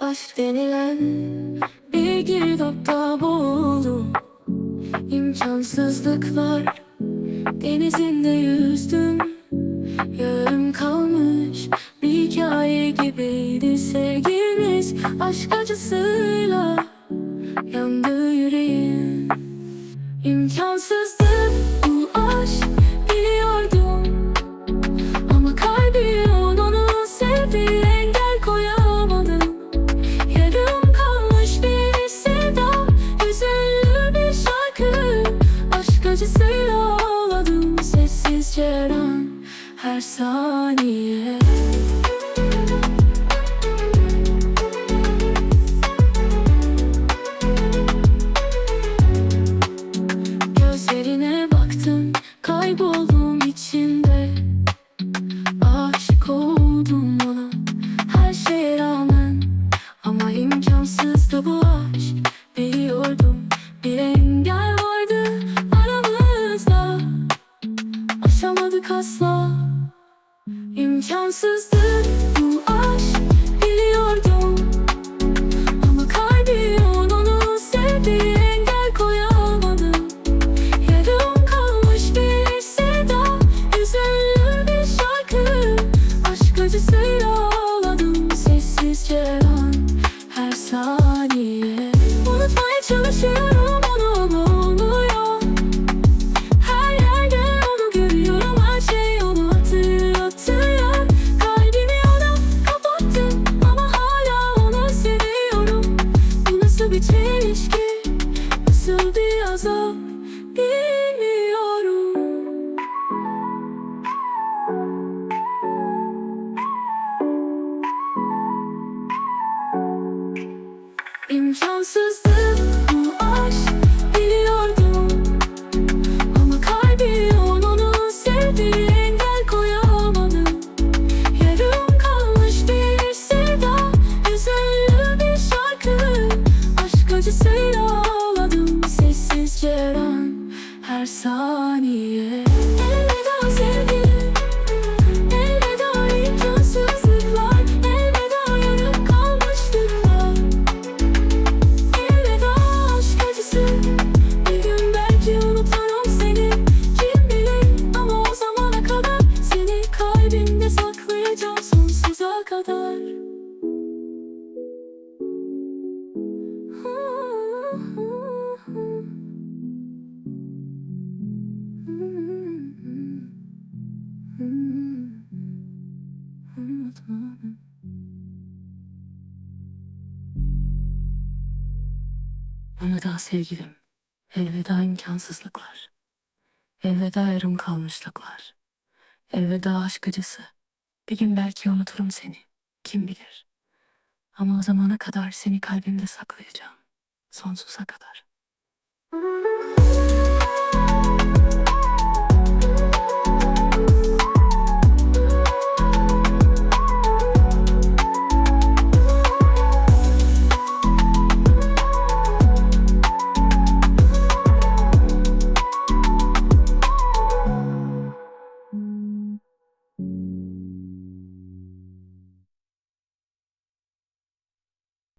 Aşk denilen bir girdapta boğuldum İmkansızlıklar denizinde yüzdüm. Yarım kalmış bir hikaye gibiydi sevgimiz. Aşk acısıyla yandı yüreğim. İmkansızdı her saniye İmkansızdı bu aşk Biliyordum. Ama kalbim onu sevdiği engel koyamadım. Yarım kalmış bir sevda Hüzünlü bir şarkı. Aşk acısıyla ağladım Sessizce an her saniye. Unutmaya çalışıyorum Bilmiyorum. İmkansızdı her saniye. Elveda sevgilim Elveda imkansızlıklar Elveda yarım kalmışlıklar. Elveda aşk acısı Bir gün belki unuturum seni. Kim bilir ama o zamana kadar Seni kalbimde saklayacağım sonsuza kadar Elveda sevgilim. Elveda imkansızlıklar. Elveda yarım kalmışlıklar. Elveda aşk acısı. Bir gün belki unuturum seni. Kim bilir. Ama o zamana kadar seni kalbimde saklayacağım. Sonsuza kadar.